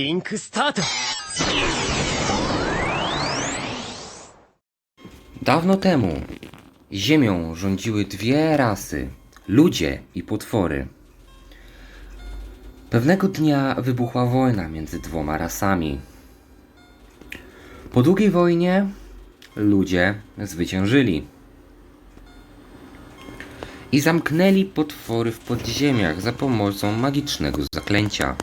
リンクスタート Dawno temu Ziemią rządziły dwie rasy ludzie i potwory. Pewnego dnia wybuchła wojna między dwoma rasami. Po długiej wojnie ludzie zwyciężyli i zamknęli potwory w podziemiach za pomocą magicznego zaklęcia.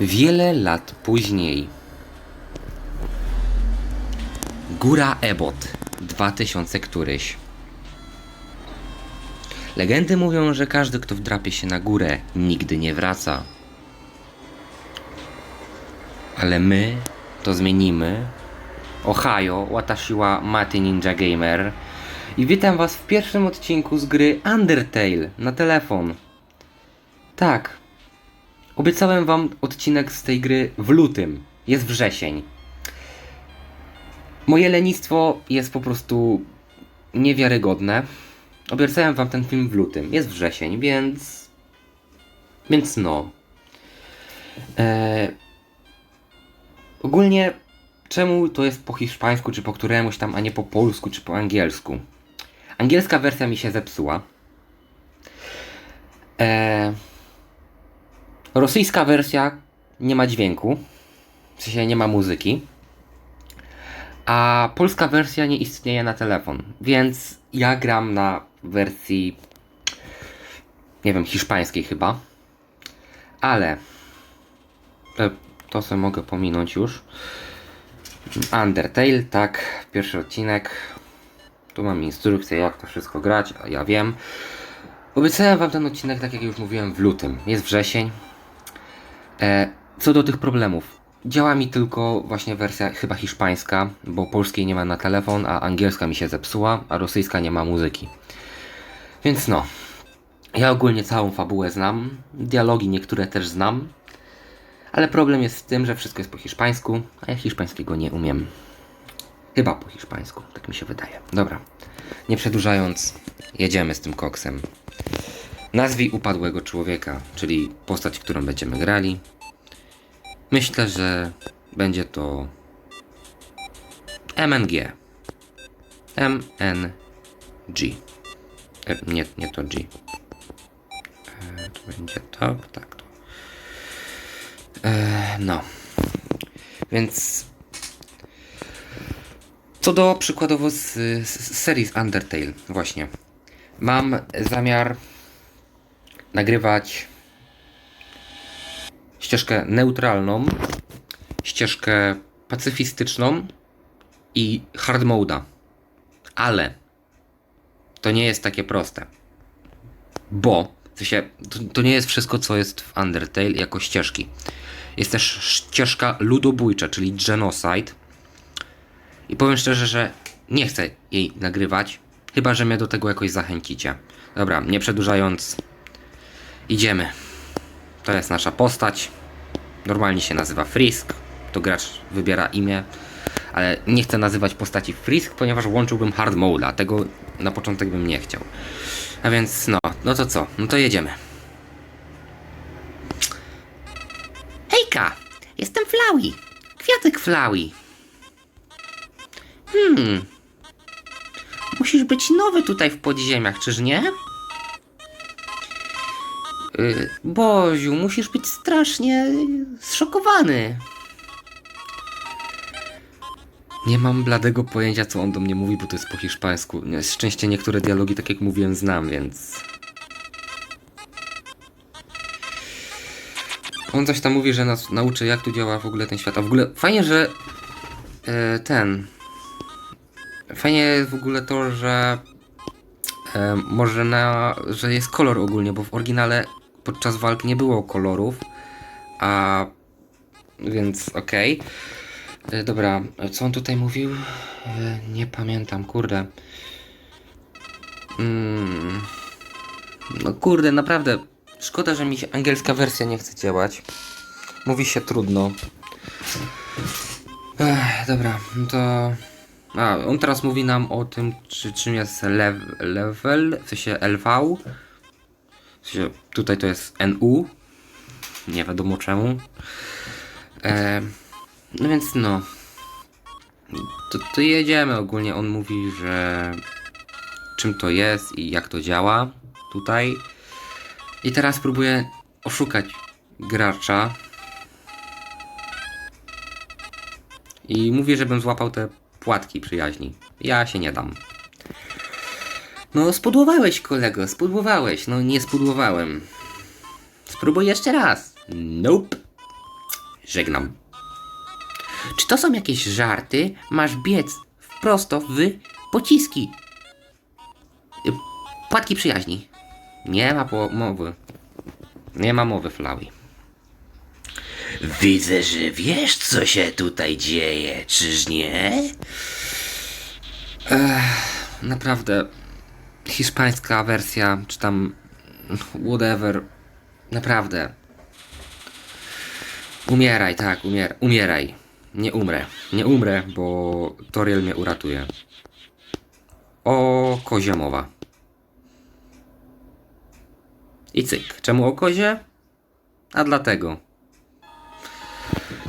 Wiele lat później Góra Ebot 2000 któryś. Legendy mówią, że każdy, kto wdrapie się na górę, nigdy nie wraca. Ale my to zmienimy. Ohio, Watashiwa Mati Ninja Gamer. I witam was w pierwszym odcinku z gry Undertale na telefon. Tak. Obiecałem wam odcinek z tej gry w lutym. Jest wrzesień. Moje lenistwo jest po prostu niewiarygodne. Obiecałem wam ten film w lutym. Jest wrzesień, więc. Więc no. Eee... Ogólnie, czemu to jest po hiszpańsku, czy po któremuś tam, a nie po polsku, czy po angielsku? Angielska wersja mi się zepsuła. Eee... Rosyjska wersja nie ma dźwięku. W sensie nie ma muzyki a polska wersja nie istnieje na telefon, więc ja gram na wersji nie wiem, hiszpańskiej chyba. Ale to, to sobie mogę pominąć już. Undertale, tak, pierwszy odcinek. Tu mam instrukcję, jak to wszystko grać, a ja wiem. Obiecałem wam ten odcinek, tak jak już mówiłem, w lutym. Jest wrzesień. E, co do tych problemów. Działa mi tylko właśnie wersja chyba hiszpańska, bo polskiej nie ma na telefon, a angielska mi się zepsuła, a rosyjska nie ma muzyki. Więc no. Ja ogólnie całą fabułę znam, dialogi niektóre też znam, ale problem jest w tym, że wszystko jest po hiszpańsku, a ja hiszpańskiego nie umiem. Chyba po hiszpańsku, tak mi się wydaje. Dobra, nie przedłużając, jedziemy z tym koksem. Nazwij upadłego człowieka, czyli postać, którą będziemy grali. Myślę, że będzie to MNG. MNG. E, nie, nie to G. E, to będzie tak, tak to. E, no. Więc co do przykładowo z, z serii z Undertale, właśnie. Mam zamiar nagrywać ścieżkę neutralną, ścieżkę pacyfistyczną i hard moda. Ale to nie jest takie proste. Bo w sensie, to, to nie jest wszystko, co jest w Undertale jako ścieżki. Jest też ścieżka ludobójcza, czyli genocide. I powiem szczerze, że nie chcę jej nagrywać, chyba że mnie do tego jakoś zachęcicie. Dobra, nie przedłużając, idziemy. To jest nasza postać. Normalnie się nazywa Frisk. To gracz wybiera imię. Ale nie chcę nazywać postaci Frisk, ponieważ łączyłbym hard mode, a tego na początek bym nie chciał. A więc no, no to co? No to jedziemy. Hejka! Jestem Flowey. Kwiatek Flowey. Hmm. Musisz być nowy tutaj w podziemiach, czyż nie? Y, Boziu, musisz być strasznie zszokowany. Nie mam bladego pojęcia, co on do mnie mówi, bo to jest po hiszpańsku. Szczęście niektóre dialogi, tak jak mówiłem, znam, więc... On coś tam mówi, że nas nauczy, jak tu działa w ogóle ten świat. A w ogóle fajnie, że e, ten... Fajnie w ogóle to, że e, może na, że jest kolor ogólnie, bo w oryginale podczas walk nie było kolorów, a więc okej. E, Dobra, co on tutaj mówił? E, Nie pamiętam, kurde. Mm. No kurde, naprawdę. Szkoda, że mi się angielska wersja nie chce działać. Mówi się trudno. Ech, dobra, to. A, on teraz mówi nam o tym, czy, czym jest lev, level, w sensie LV. Tutaj to jest NU. Nie wiadomo czemu. E, no więc no. To, to jedziemy ogólnie. On mówi, że czym to jest i jak to działa tutaj. I teraz próbuję oszukać gracza. I mówi, żebym złapał te płatki przyjaźni. Ja się nie dam. No, spudłowałeś, kolego, spudłowałeś. No, nie spudłowałem. Spróbuj jeszcze raz. Nope. Żegnam. Czy to są jakieś żarty? Masz biec prosto w pociski. Y, Płatki przyjaźni. Nie ma mowy. Nie ma mowy, Flowey. Widzę, że wiesz, co się tutaj dzieje, czyż nie? Naprawdę. Hiszpańska wersja, czy tam whatever. Naprawdę. Umieraj, tak, umier umieraj. Nie umrę. Nie umrę, bo Toriel mnie uratuje. O kozie mowa. I cyk. Czemu o kozie? A dlatego.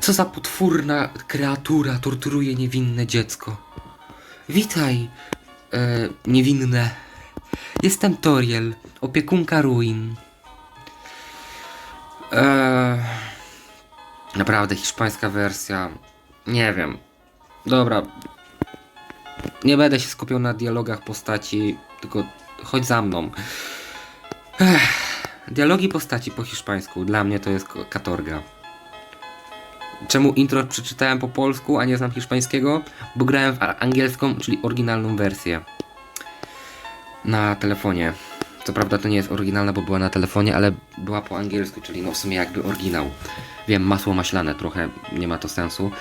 Co za potwórna kreatura torturuje niewinne dziecko. Witaj, e, niewinne. Jestem Toriel, opiekunka ruin. E, naprawdę, hiszpańska wersja. Nie wiem. Dobra. Nie będę się skupiał na dialogach postaci, tylko chodź za mną. Ech, dialogi postaci po hiszpańsku. Dla mnie to jest katorga. Czemu intro przeczytałem po polsku, a nie znam hiszpańskiego? Bo grałem w angielską, czyli oryginalną wersję. Na telefonie. Co prawda to nie jest oryginalna, bo była na telefonie, ale była po angielsku, czyli no w sumie jakby oryginał. Wiem, masło maślane, trochę nie ma to sensu.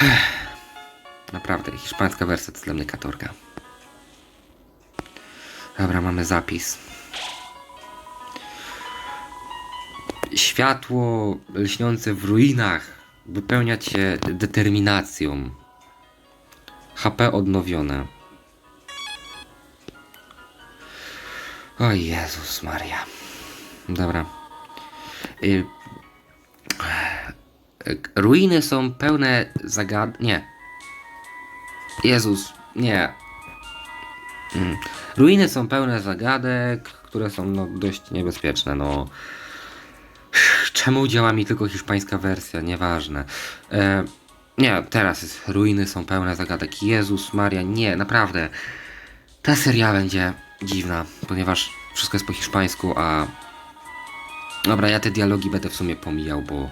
Naprawdę, hiszpańska wersja to dla mnie katorga. Dobra, mamy zapis. Światło lśniące w ruinach wypełnia cię determinacją. HP odnowione. O Jezus Maria. Dobra. Y, y, ruiny są pełne zagad... Nie. Jezus, nie. Mm. Ruiny są pełne zagadek, które są no, dość niebezpieczne, no. Czemu działa mi tylko hiszpańska wersja? Nieważne. E, nie, teraz jest. Ruiny są pełne zagadek. Jezus Maria, nie, naprawdę. Ta seria będzie dziwna, ponieważ wszystko jest po hiszpańsku, a. Dobra, ja te dialogi będę w sumie pomijał, bo.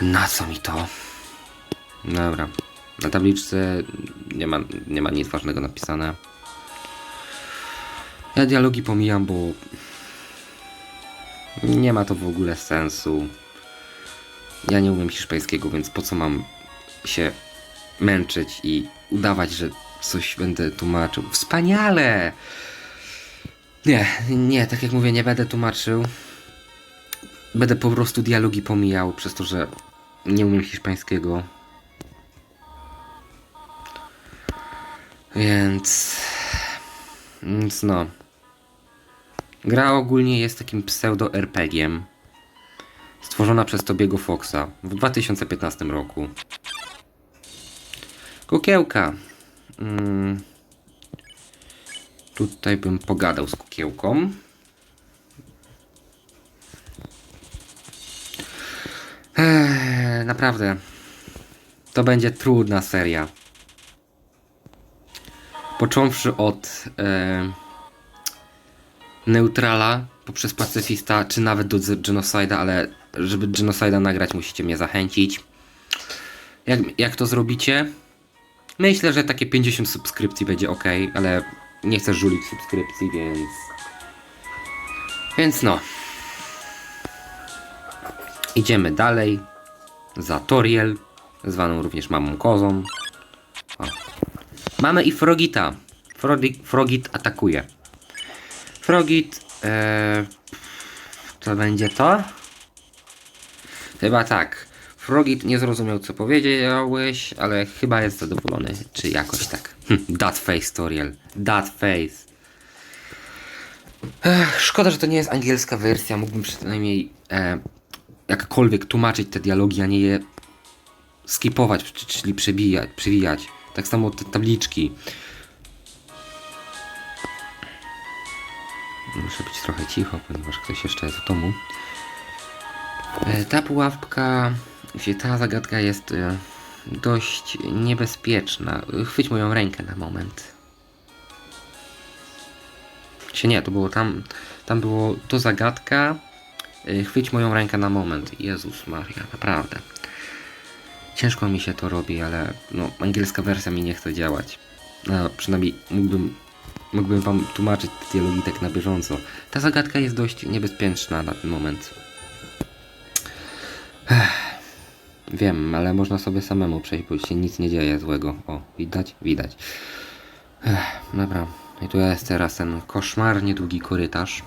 Na co mi to? Dobra. Na tabliczce nie ma, nie ma nic ważnego napisane. Ja dialogi pomijam, bo nie ma to w ogóle sensu. Ja nie umiem hiszpańskiego, więc po co mam się męczyć i udawać, że coś będę tłumaczył? Wspaniale! Nie, nie, tak jak mówię, nie będę tłumaczył. Będę po prostu dialogi pomijał, przez to, że nie umiem hiszpańskiego. Więc. Więc no. Gra ogólnie jest takim pseudo-RPG-iem. Stworzona przez Tobiego Foxa w 2015 roku. Kukiełka. Mm. Tutaj bym pogadał z kukiełką. Eee, naprawdę. To będzie trudna seria. Począwszy od e, neutrala poprzez pacyfista, czy nawet do genocida, ale żeby genocida nagrać, musicie mnie zachęcić. Jak, jak to zrobicie? Myślę, że takie 50 subskrypcji będzie ok, ale nie chcę żulić subskrypcji, więc. Więc no. Idziemy dalej. Za Toriel, zwaną również mamą kozą. O. Mamy i Frogita. Frogi, Frogit atakuje. Frogit. E, to będzie to? Chyba tak. Frogit nie zrozumiał co powiedziałeś, ale chyba jest zadowolony. Czy jakoś tak. Hm, that face, Toriel. That face. Ech, szkoda, że to nie jest angielska wersja. Mógłbym przynajmniej e, jakkolwiek tłumaczyć te dialogi, a nie je skipować, czyli przebijać, przewijać. Tak samo te tabliczki. Muszę być trochę cicho, ponieważ ktoś jeszcze jest w domu. E, Ta pułapka, gdzie ta zagadka jest e, dość niebezpieczna. Chwyć moją rękę na moment. Czy nie, to było tam, tam było to zagadka. e, Chwyć moją rękę na moment. Jezus Maria, naprawdę. Ciężko mi się to robi, ale no, angielska wersja mi nie chce działać. No, przynajmniej mógłbym, mógłbym wam tłumaczyć te dialogi tak na bieżąco. Ta zagadka jest dość niebezpieczna na ten moment. Wiem, ale można sobie samemu przejść, bo się nic nie dzieje złego. O, widać? Widać. Ech, dobra. I tu jest teraz ten koszmarnie długi korytarz.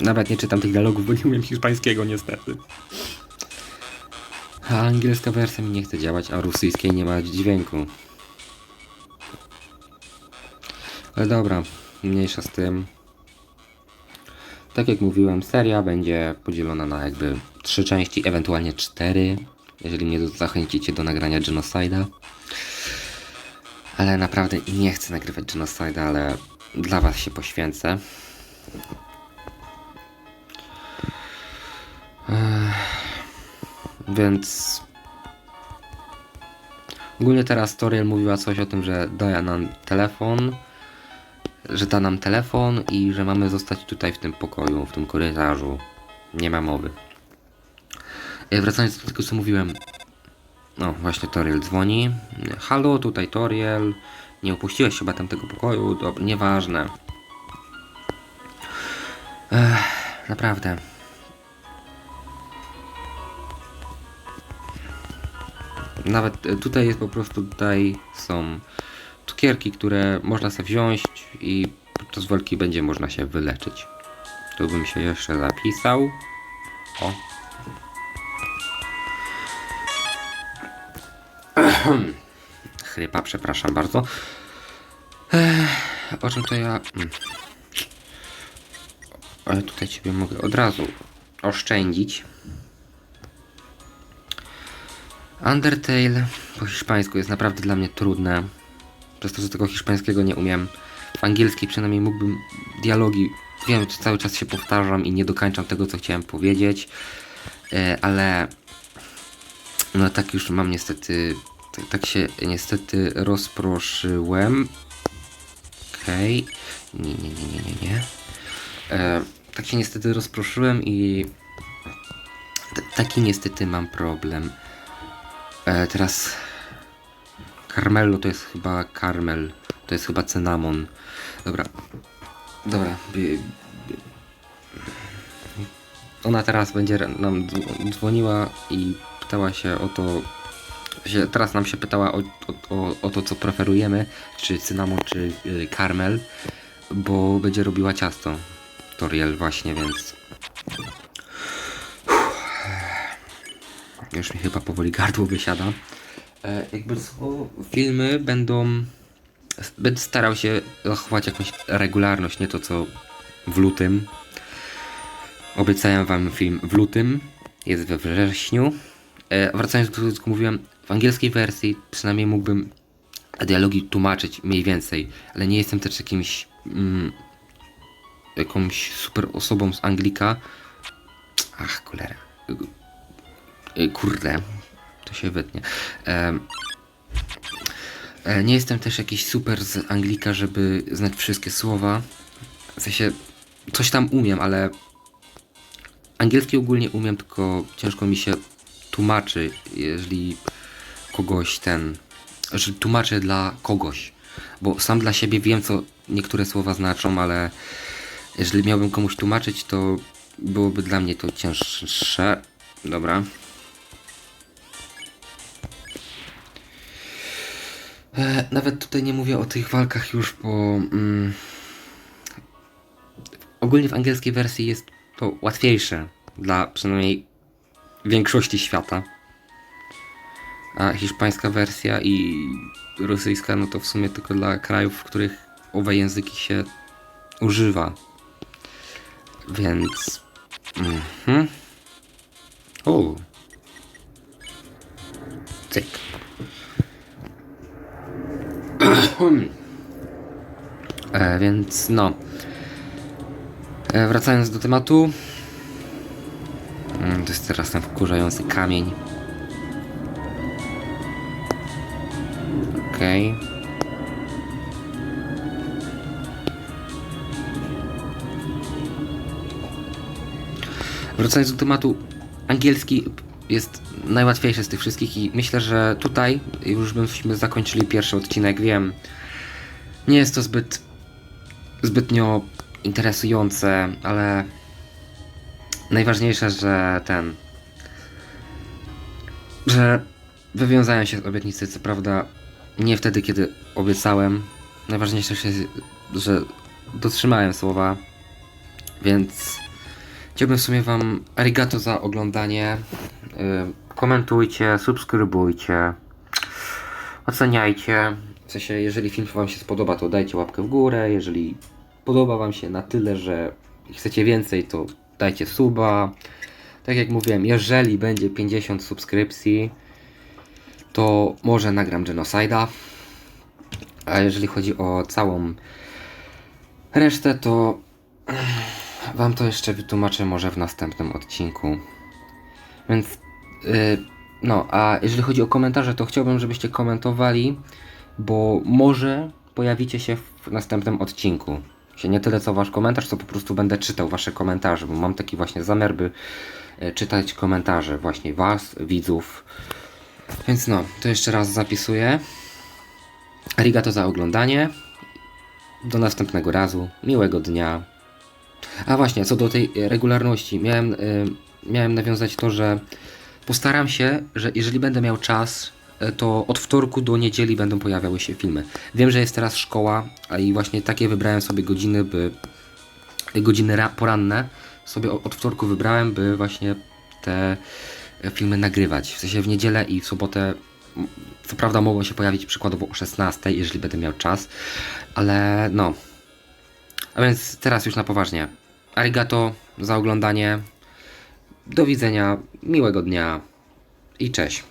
Nawet nie czytam tych dialogów, bo nie umiem hiszpańskiego niestety. A angielska wersja mi nie chce działać, a rosyjskiej nie ma dźwięku. Ale dobra, mniejsza z tym. Tak jak mówiłem, seria będzie podzielona na jakby trzy części, ewentualnie cztery, jeżeli mnie zachęcicie do nagrania Genocide'a. Ale naprawdę nie chcę nagrywać Genocide'a, ale dla was się poświęcę. Więc... Ogólnie teraz Toriel mówiła coś o tym, że daje nam telefon, że da nam telefon i że mamy zostać tutaj w tym pokoju, w tym korytarzu. Nie ma mowy. E, Wracając do tego, co mówiłem. No, właśnie Toriel dzwoni. Halo, tutaj Toriel. Nie opuściłeś chyba tamtego pokoju? Dobra, nieważne. Ech, naprawdę. Nawet e, tutaj jest po prostu, tutaj są cukierki, które można sobie wziąć i podczas walki będzie można się wyleczyć. Tu bym się jeszcze zapisał. O. Chrypa, przepraszam bardzo. Ech, o czym to ja... mm. Ale tutaj ciebie mogę od razu oszczędzić. Undertale po hiszpańsku jest naprawdę dla mnie trudne. Przez to, że tego hiszpańskiego nie umiem. W angielskiej przynajmniej mógłbym dialogi. Wiem, że cały czas się powtarzam i nie dokończam tego, co chciałem powiedzieć. E, ale. No tak już mam niestety. Tak, się niestety rozproszyłem. Okej. Nie, nie, nie, nie, nie, nie. E, tak się niestety rozproszyłem i. Taki niestety mam problem. E, teraz Carmelo to jest chyba karmel. To jest chyba cynamon. Dobra. Dobra. Ona teraz będzie nam dzw- dzwoniła i pytała się o to. Teraz nam się pytała o, o, o, to, co preferujemy, czy cynamon, czy y, karmel, bo będzie robiła ciasto. Toriel właśnie, więc. Już mi chyba powoli gardło wysiada. E, jakby co, filmy będą. Będę starał się zachować jakąś regularność, nie to co w lutym. Obiecałem wam film w lutym, jest we wrześniu. E, wracając do tego, co mówiłem, w angielskiej wersji przynajmniej mógłbym dialogi tłumaczyć mniej więcej, ale nie jestem też jakimś mm, jakąś super osobą z Anglika. Ach, cholera. Y, Kurde, to się wytnie. E, nie jestem też jakiś super z Anglika, żeby znać wszystkie słowa. W sensie, coś tam umiem, ale angielski ogólnie umiem, tylko ciężko mi się tłumaczy, jeżeli kogoś ten. Że tłumaczę dla kogoś. Bo sam dla siebie wiem, co niektóre słowa znaczą, ale jeżeli miałbym komuś tłumaczyć, to byłoby dla mnie to cięższe. Dobra. Nawet tutaj nie mówię o tych walkach już, bo mm, ogólnie w angielskiej wersji jest to łatwiejsze dla przynajmniej większości świata. A hiszpańska wersja i rosyjska, no to w sumie tylko dla krajów, w których owe języki się używa. Więc. Mhm. O. Cyk. E, więc no. E, wracając do tematu. Mm, To jest teraz ten wkurzający kamień. Okej. Wracając do tematu, angielski jest najłatwiejszy z tych wszystkich i myślę, że tutaj już byśmy zakończyli pierwszy odcinek. Wiem, nie jest to zbyt zbytnio interesujące, ale najważniejsze, że ten, że wywiązałem się z obietnicy, co prawda nie wtedy, kiedy obiecałem. Najważniejsze jest, że dotrzymałem słowa, więc Chciałbym w sumie Wam arigato za oglądanie. Yy, komentujcie, subskrybujcie, oceniajcie. W sensie, jeżeli film Wam się spodoba, to dajcie łapkę w górę. Jeżeli podoba Wam się na tyle, że chcecie więcej, to dajcie suba. Tak jak mówiłem, jeżeli będzie 50 subskrypcji, to może nagram Genocide'a. A jeżeli chodzi o całą resztę, to Wam to jeszcze wytłumaczę może w następnym odcinku. Więc, no, a jeżeli chodzi o komentarze, to chciałbym, żebyście komentowali, bo może pojawicie się w następnym odcinku. Się nie tyle co wasz komentarz, to po prostu będę czytał wasze komentarze, bo mam taki właśnie zamiar, by e, czytać komentarze właśnie was, widzów. Więc no, to jeszcze raz zapisuję. Arigato za oglądanie. Do następnego razu. Miłego dnia. A właśnie, co do tej e, regularności, miałem, y, miałem nawiązać to, że postaram się, że jeżeli będę miał czas, e, to od wtorku do niedzieli będą pojawiały się filmy. Wiem, że jest teraz szkoła, i właśnie takie wybrałem sobie godziny, by godziny ra- poranne sobie od wtorku wybrałem, by właśnie te e, filmy nagrywać. W sensie w niedzielę i w sobotę co prawda mogą się pojawić przykładowo o 16, jeżeli będę miał czas, ale no, a więc teraz już na poważnie. Arigato za oglądanie. Do widzenia, miłego dnia i cześć.